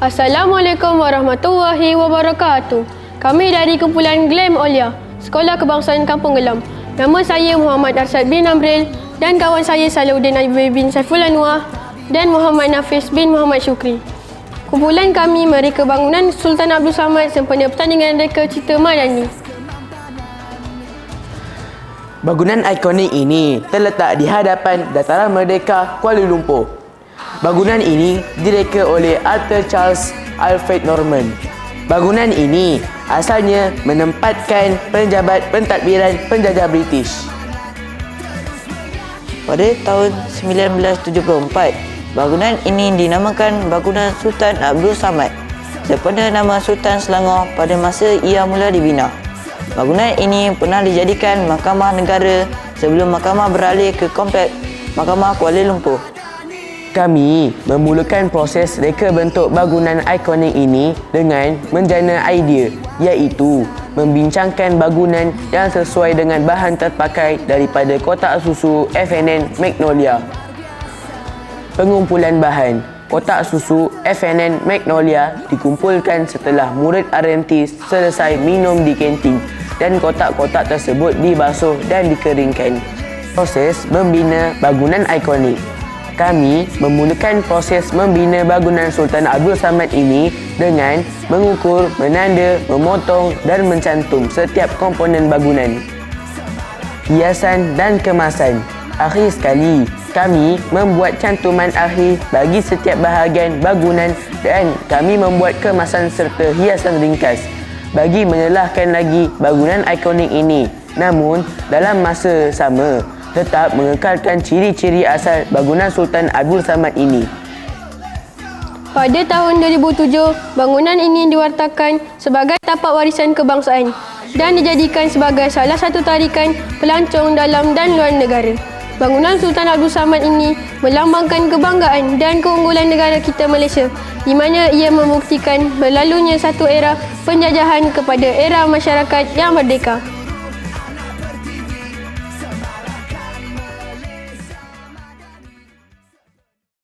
Assalamualaikum warahmatullahi wabarakatuh. Kami dari kumpulan Glam Olia, Sekolah Kebangsaan Kampung Gelam. Nama saya Muhammad Arsad bin Amril dan kawan saya Salahuddin Abi bin Saiful Anwar dan Muhammad Nafis bin Muhammad Syukri. Kumpulan kami mereka bangunan Sultan Abdul Samad sempena pertandingan reka cerita Madani. Bangunan ikonik ini terletak di hadapan Dataran Merdeka Kuala Lumpur. Bangunan ini direka oleh Arthur Charles Alfred Norman. Bangunan ini asalnya menempatkan penjabat pentadbiran penjajah British. Pada tahun 1974, bangunan ini dinamakan Bangunan Sultan Abdul Samad daripada nama Sultan Selangor pada masa ia mula dibina. Bangunan ini pernah dijadikan Mahkamah Negara sebelum mahkamah beralih ke kompleks Mahkamah Kuala Lumpur. Kami memulakan proses reka bentuk bangunan ikonik ini dengan menjana idea iaitu membincangkan bangunan yang sesuai dengan bahan terpakai daripada kotak susu FNN Magnolia. Pengumpulan bahan kotak susu FNN Magnolia dikumpulkan setelah murid RMT selesai minum di kantin dan kotak-kotak tersebut dibasuh dan dikeringkan. Proses membina bangunan ikonik kami memulakan proses membina bangunan Sultan Abdul Samad ini dengan mengukur, menanda, memotong dan mencantum setiap komponen bangunan. Hiasan dan kemasan. Akhir sekali, kami membuat cantuman akhir bagi setiap bahagian bangunan dan kami membuat kemasan serta hiasan ringkas bagi melelahkan lagi bangunan ikonik ini. Namun, dalam masa sama, tetap mengekalkan ciri-ciri asal bangunan Sultan Abdul Samad ini. Pada tahun 2007, bangunan ini diwartakan sebagai tapak warisan kebangsaan dan dijadikan sebagai salah satu tarikan pelancong dalam dan luar negara. Bangunan Sultan Abdul Samad ini melambangkan kebanggaan dan keunggulan negara kita Malaysia di mana ia membuktikan berlalunya satu era penjajahan kepada era masyarakat yang merdeka.